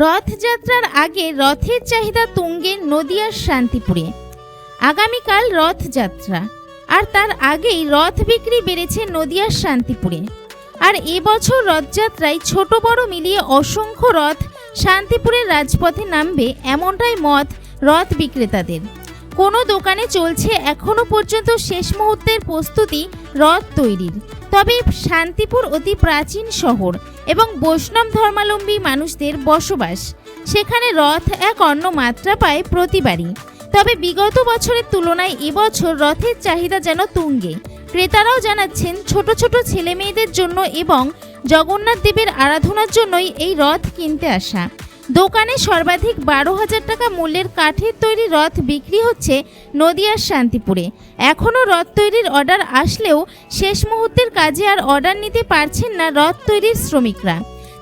রথযাত্রার আগে রথের চাহিদা তুঙ্গে নদিয়ার শান্তিপুরে। আগামীকাল রথযাত্রা, আর তার আগেই রথ বিক্রি বেড়েছে নদিয়ার শান্তিপুরে। আর এবছর রথযাত্রায় ছোট বড় মিলিয়ে অসংখ্য রথ শান্তিপুরের রাজপথে নামবে এমনটাই মত রথ বিক্রেতাদের। কোনো দোকানে চলছে এখনও পর্যন্ত শেষ মুহূর্তের প্রস্তুতি রথ তৈরির। তবে শান্তিপুর অতি প্রাচীন শহর এবং বৈষ্ণব ধর্মাবলম্বী মানুষদের বসবাস। সেখানে রথ এক অন্য মাত্রা পায় প্রতিবারই। তবে বিগত বছরের তুলনায় এবছর রথের চাহিদা যেন তুঙ্গে। ক্রেতারাও জানাচ্ছেন, ছোট ছোট ছেলে মেয়েদের জন্য এবং জগন্নাথ দেবের আরাধনার জন্যই এই রথ কিনতে আসা। দোকানে সর্বাধিক বারো হাজার টাকা মূল্যের কাঠের তৈরি রথ বিক্রি হচ্ছে নদিয়ার শান্তিপুরে। এখনও রথ তৈরির অর্ডার আসলেও শেষ মুহূর্তের কাজে আর অর্ডার নিতে পারছেন না রথ তৈরির শ্রমিকরা।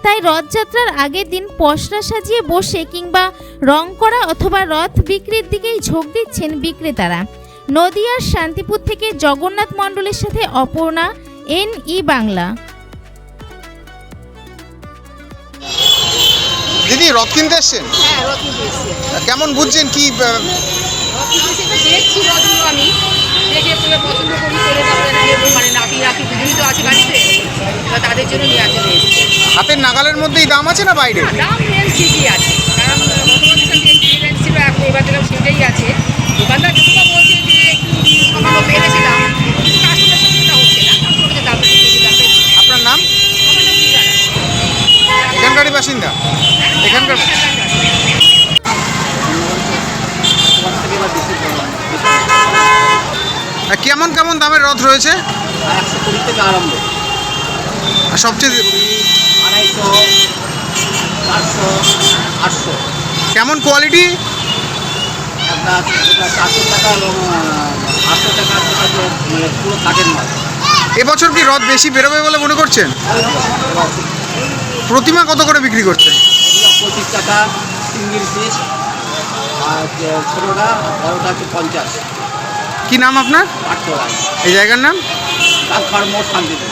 তাই রথযাত্রার আগের দিন পসরা সাজিয়ে বসে কিংবা রং করা অথবা রথ বিক্রির দিকেই ঝোঁক দিচ্ছেন বিক্রেতারা। নদিয়ার শান্তিপুর থেকে জগন্নাথ মণ্ডলের সাথে অপর্ণা এন ই বাংলা। রথ কিনতে এসছেন হ্যাঁ রথ নিতে এসছি কেমন বুঝছেন কি আহ, রথ নিতে এসে তো দেখছি রথগুলো আমি দেখে পছন্দ করি করে তারপরে নেব মানে নাতি নাতি দুজনই তো আছে তাদের জন্য নিয়ে এসছি। হাতের নাগালের মধ্যেই দাম আছে না বাইরে? দাম ঠিকই আছে। কারণ ছিল এবার যেরকম সেটাই আছে দোকানদার যতটা বলছে যে একটু সামান্য বেড়েছে দাম কিন্তু কাস্টমার সাথে সেটা হচ্ছে না কাস্টমারকে দাম বেশি দাম বেশি আপনার নাম আমার নাম পূজারা। এখানকারই বাসিন্দা। এখানকার কেমন কেমন দামের রথ রয়েছে? আর সবচেয়ে কেমন কোয়ালিটি? এবছর কি রথ বেশি বেরোবে বলে মনে করছেন? প্রতিমা কত করে বিক্রি করছেন? পঁচিশ টাকা সিঙ্গিল পিস আর ছোটোটা বড়োটা হচ্ছে পঞ্চাশ। কী নাম আপনার? আটশো এই জায়গার নাম? ডাকঘর মোট শান্তিপুর।